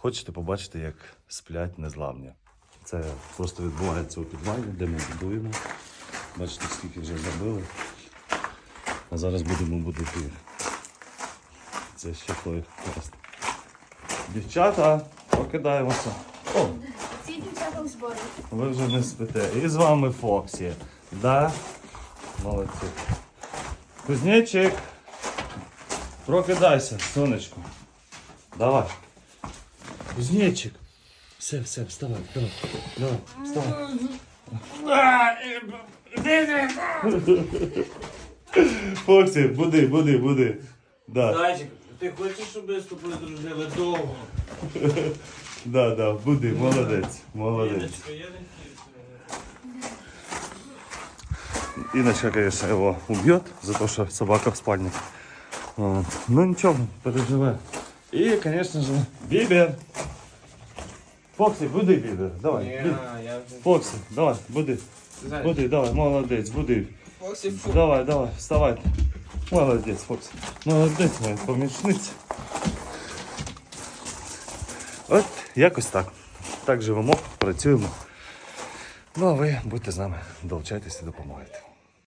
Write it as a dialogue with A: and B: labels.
A: хочете побачити, як сплять незламні. Це просто відбувається у підвалі, де ми будуємо. Бачите, скільки вже забили. А зараз будемо будувати. Це ще той тест. Дівчата, покидаємося. О,
B: Ці дівчата в зборі.
A: ви вже не спите. І з вами Фоксі. Да? Молодці. Кузнечик. Прокидайся, сонечко. Давай. Кузнечик. Все, все, вставай, давай. Давай, вставай. Фоксі, буди, буди, буди. Да,
C: Зайчик, ти хочеш, щоб ми з тобою дружили довго?
A: да, да, буди, молодець, молодець.
C: Іночка, я не хотів.
A: Конечно, его убьет за то, что собака в спальне. Вот. Ну ничего, переживе. И, конечно же, Бибер. Фокси, буди, Бибер. Давай. Бі-
C: я вже...
A: Фокси, давай, буди.
C: Зайчик,
A: Буди, давай, молодець, буди.
C: Фоксі, фу.
A: Давай, давай, вставай. Молодець, Фокси. Молодець, моя помічниця. От якось так. Так живемо, працюємо. Ну а ви будьте з нами, долучайтеся допомагайте.